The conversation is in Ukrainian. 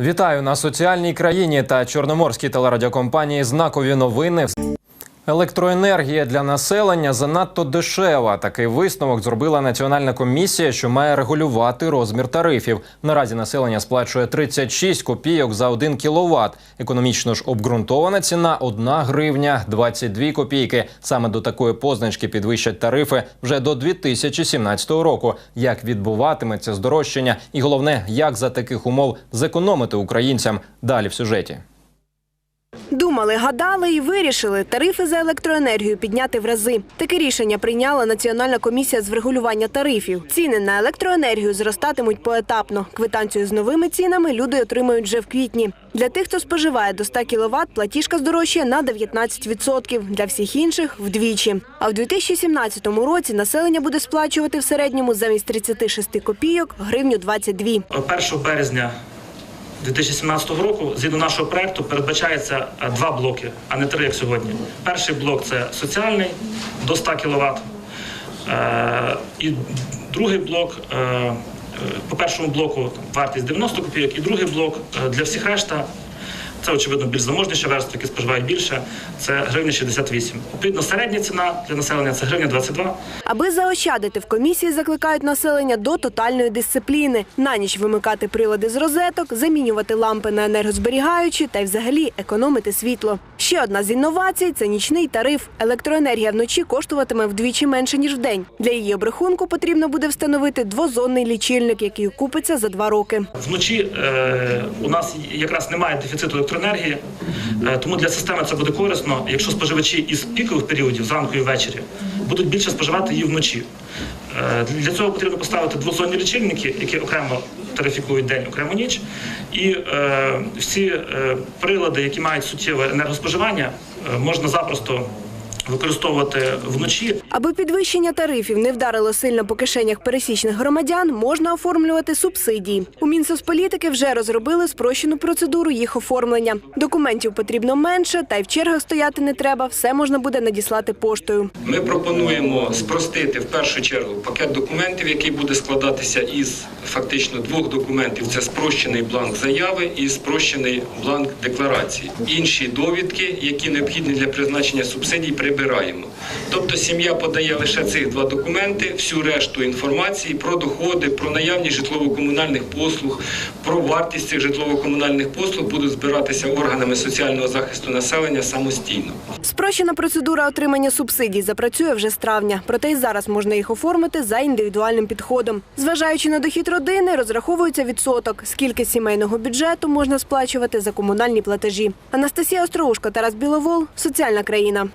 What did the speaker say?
Вітаю на соціальній країні та чорноморській телерадіокомпанії. Знакові новини. Електроенергія для населення занадто дешева. Такий висновок зробила національна комісія, що має регулювати розмір тарифів. Наразі населення сплачує 36 копійок за 1 кіловат. Економічно ж обґрунтована ціна 1 гривня 22 копійки. Саме до такої позначки підвищать тарифи вже до 2017 року. Як відбуватиметься здорожчання, і головне, як за таких умов зекономити українцям далі в сюжеті. Думали, гадали і вирішили тарифи за електроенергію підняти в рази. Таке рішення прийняла Національна комісія з врегулювання тарифів. Ціни на електроенергію зростатимуть поетапно. Квитанцію з новими цінами люди отримають вже в квітні. Для тих, хто споживає до 100 кВт, платіжка здорожчає на 19%, для всіх інших – вдвічі. А в 2017 році населення буде сплачувати в середньому замість 36 копійок гривню 22. 1 березня 2017 року, згідно нашого проекту, передбачається е, два блоки, а не три, як сьогодні. Перший блок це соціальний до 100 кВт. І другий блок, е, е, по першому блоку вартість 90 копійок, і другий блок е, для всіх решта. Це, очевидно, більш заможніші верстви, які споживають більше. Це гривня 68. Відповідно, середня ціна для населення це гривня 22. Аби заощадити, в комісії закликають населення до тотальної дисципліни. На ніч вимикати прилади з розеток, замінювати лампи на енергозберігаючі та й взагалі економити світло. Ще одна з інновацій це нічний тариф. Електроенергія вночі коштуватиме вдвічі менше ніж вдень. Для її обрахунку потрібно буде встановити двозонний лічильник, який купиться за два роки. Вночі е, у нас якраз немає дефіциту електроенергії, е, тому для системи це буде корисно, якщо споживачі із пікових періодів зранку і ввечері будуть більше споживати її вночі. Е, для цього потрібно поставити двозонні лічильники, які окремо тарифікують день, окрему ніч. І е, всі е, прилади, які мають суттєве енергоспоживання, е, можна запросто використовувати вночі. Аби підвищення тарифів не вдарило сильно по кишенях пересічних громадян, можна оформлювати субсидії. У Мінсоцполітики вже розробили спрощену процедуру їх оформлення. Документів потрібно менше, та й в чергах стояти не треба. Все можна буде надіслати поштою. Ми пропонуємо спростити в першу чергу пакет документів, який буде складатися із фактично двох документів: це спрощений бланк заяви і спрощений бланк декларації. Інші довідки, які необхідні для призначення субсидій, прибираємо. Тобто сім'я подає лише цих два документи, всю решту інформації про доходи, про наявність житлово-комунальних послуг, про вартість цих житлово-комунальних послуг будуть збиратися органами соціального захисту населення самостійно. Спрощена процедура отримання субсидій запрацює вже з травня. Проте й зараз можна їх оформити за індивідуальним підходом. Зважаючи на дохід родини, розраховується відсоток, скільки сімейного бюджету можна сплачувати за комунальні платежі. Анастасія Остроушко, Тарас Біловол, соціальна країна.